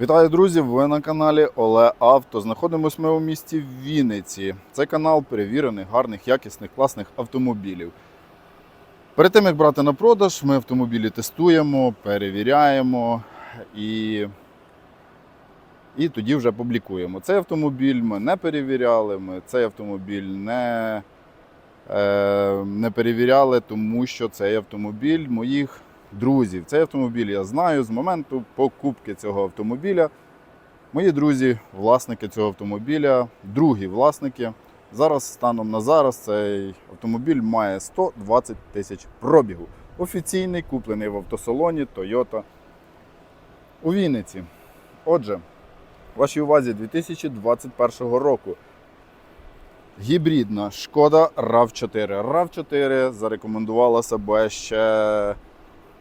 Вітаю, друзі! Ви на каналі Оле Авто. Знаходимось ми у місті Вінниці. Це канал перевірених, гарних, якісних, класних автомобілів. Перед тим як брати на продаж, ми автомобілі тестуємо, перевіряємо і, і тоді вже публікуємо. Цей автомобіль ми не перевіряли, ми цей автомобіль не, е, не перевіряли, тому що цей автомобіль моїх друзів. Цей автомобіль я знаю з моменту покупки цього автомобіля. Мої друзі, власники цього автомобіля, другі власники. Зараз, станом на зараз, цей автомобіль має 120 тисяч пробігу. Офіційний, куплений в автосалоні Toyota у Вінниці. Отже, вашій увазі 2021 року. Гібридна шкода RAV4. RAV4 зарекомендувала себе ще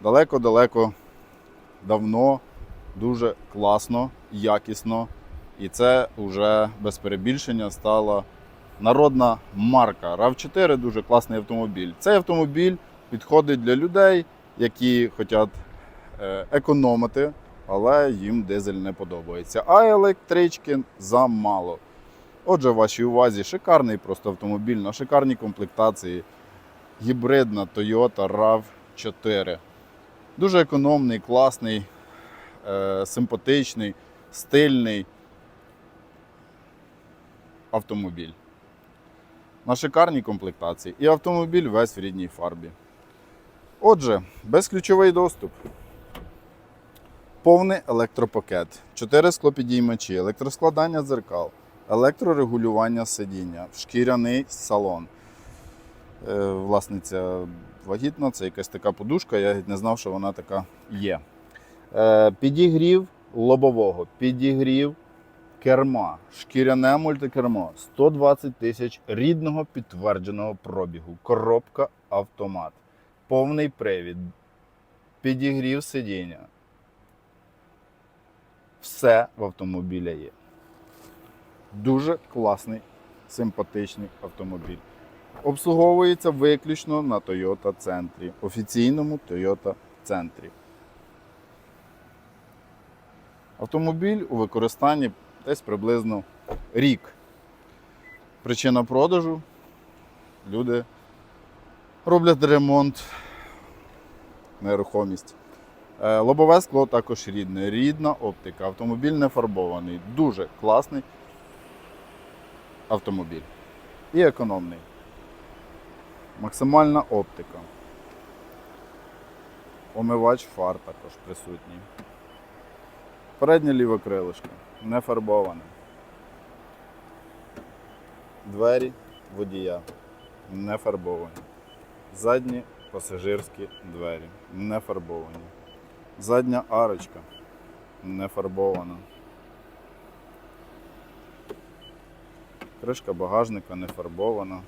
далеко-далеко давно, дуже класно, якісно. І це вже без перебільшення стала народна марка. RAV4 дуже класний автомобіль. Цей автомобіль підходить для людей, які хочуть е, економити, але їм дизель не подобається. А електрички замало. Отже, в вашій увазі шикарний просто автомобіль на шикарній комплектації. Гібридна Toyota RAV4. Дуже економний, класний, е, симпатичний, стильний автомобіль. На шикарній комплектації. І автомобіль весь в рідній фарбі. Отже, безключовий доступ. Повний електропакет, 4 склопідіймачі, електроскладання дзеркал, електрорегулювання сидіння, шкіряний салон. Е, власниця вагітна, це якась така подушка, я не знав, що вона така є. Е, підігрів лобового, підігрів керма, шкіряне мультикермо, 120 тисяч рідного підтвердженого пробігу, коробка автомат, повний привід, підігрів сидіння. Все в автомобіля є. Дуже класний, симпатичний автомобіль. Обслуговується виключно на Toyota центрі, офіційному Toyota центрі. Автомобіль у використанні десь приблизно рік. Причина продажу. Люди роблять ремонт, нерухомість. Е, Лобове скло також рідне, рідна оптика. Автомобіль не фарбований. Дуже класний автомобіль. І економний. Максимальна оптика. Омивач фар також присутній. Переднє ліве крилишко не фарбоване. Двері водія не фарбовані. Задні пасажирські двері не фарбовані. Задня арочка не фарбована. Кришка багажника не фарбована.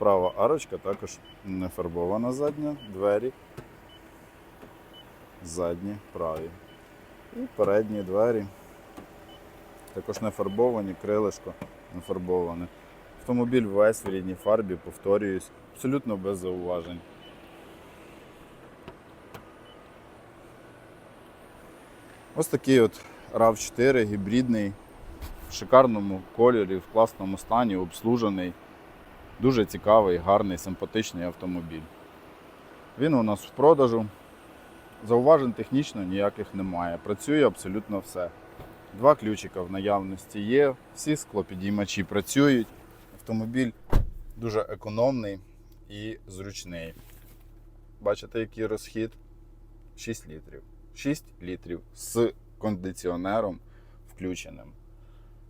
Права арочка також не фарбована задня, двері задні праві. І передні двері також не фарбовані, крилишко не фарбоване. Автомобіль весь в рідній фарбі, повторююсь, абсолютно без зауважень. Ось такий от RAV4 гібридний, в шикарному кольорі, в класному стані, обслужений. Дуже цікавий, гарний, симпатичний автомобіль. Він у нас в продажу. Зауважень технічно ніяких немає. Працює абсолютно все. Два ключика в наявності є, всі склопідіймачі працюють. Автомобіль дуже економний і зручний. Бачите, який розхід? 6 літрів. 6 літрів з кондиціонером включеним.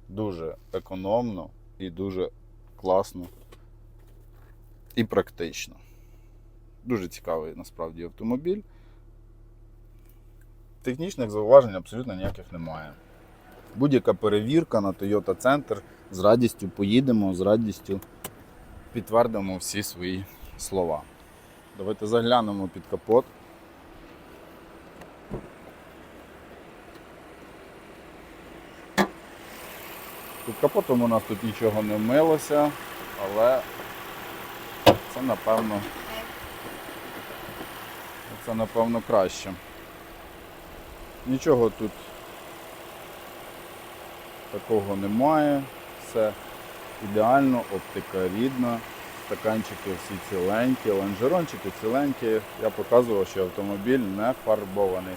Дуже економно і дуже класно і практично. Дуже цікавий насправді автомобіль. Технічних зауважень абсолютно ніяких немає. Будь-яка перевірка на Toyota Центр з радістю поїдемо, з радістю підтвердимо всі свої слова. Давайте заглянемо під капот. Під капотом у нас тут нічого не милося, але це напевно. Це напевно краще. Нічого тут такого немає. Все ідеально, оптика рідна, стаканчики всі ціленькі, лонжерончики ціленькі. Я показував, що автомобіль не фарбований.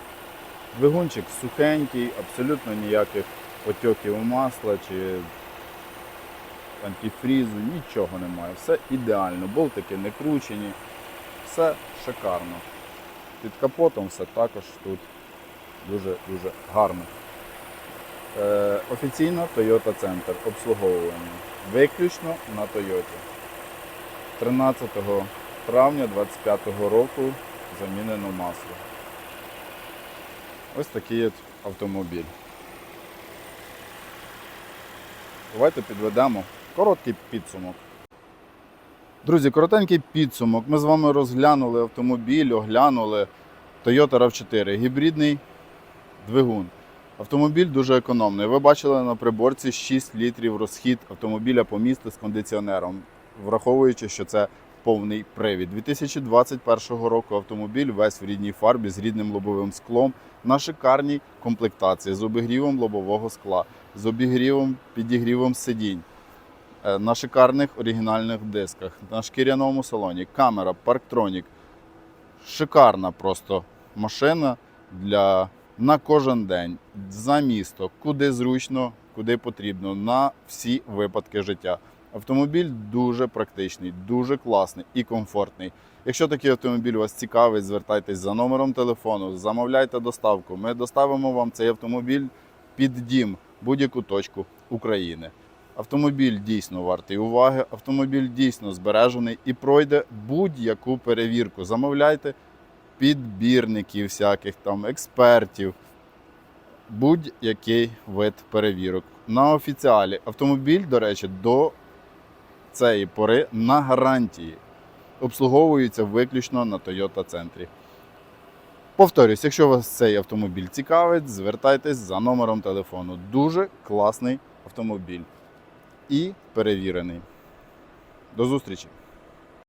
Двигунчик сухенький, абсолютно ніяких потьоків масла чи антифрізу, нічого немає. Все ідеально. Болтики не кручені, все шикарно. Під капотом все також тут дуже-дуже гарно. Е, офіційно Toyota Center обслуговування. Виключно на Toyota. 13 травня 2025 року замінено масло. Ось такий от автомобіль. Давайте підведемо короткий підсумок. Друзі, коротенький підсумок. Ми з вами розглянули автомобіль, оглянули Toyota RAV4, гібридний двигун. Автомобіль дуже економний. Ви бачили на приборці 6 літрів розхід автомобіля по місту з кондиціонером, враховуючи, що це повний привід. 2021 року автомобіль весь в рідній фарбі з рідним лобовим склом на шикарній комплектації з обігрівом лобового скла, з обігрівом, підігрівом сидінь. Е, На шикарних оригінальних дисках, на шкіряному салоні, камера, парктронік. Шикарна просто машина для на кожен день, за місто, куди зручно, куди потрібно, на всі випадки життя. Автомобіль дуже практичний, дуже класний і комфортний. Якщо такий автомобіль вас цікавить, звертайтесь за номером телефону, замовляйте доставку. Ми доставимо вам цей автомобіль під дім, будь-яку точку України. Автомобіль дійсно вартий уваги, автомобіль дійсно збережений і пройде будь-яку перевірку. Замовляйте підбірників, всяких там експертів, будь-який вид перевірок. На офіціалі автомобіль, до речі, до цієї пори на гарантії обслуговується виключно на Toyota центрі. Повторюсь, якщо вас цей автомобіль цікавить, звертайтесь за номером телефону. Дуже класний автомобіль і перевірений. До зустрічі!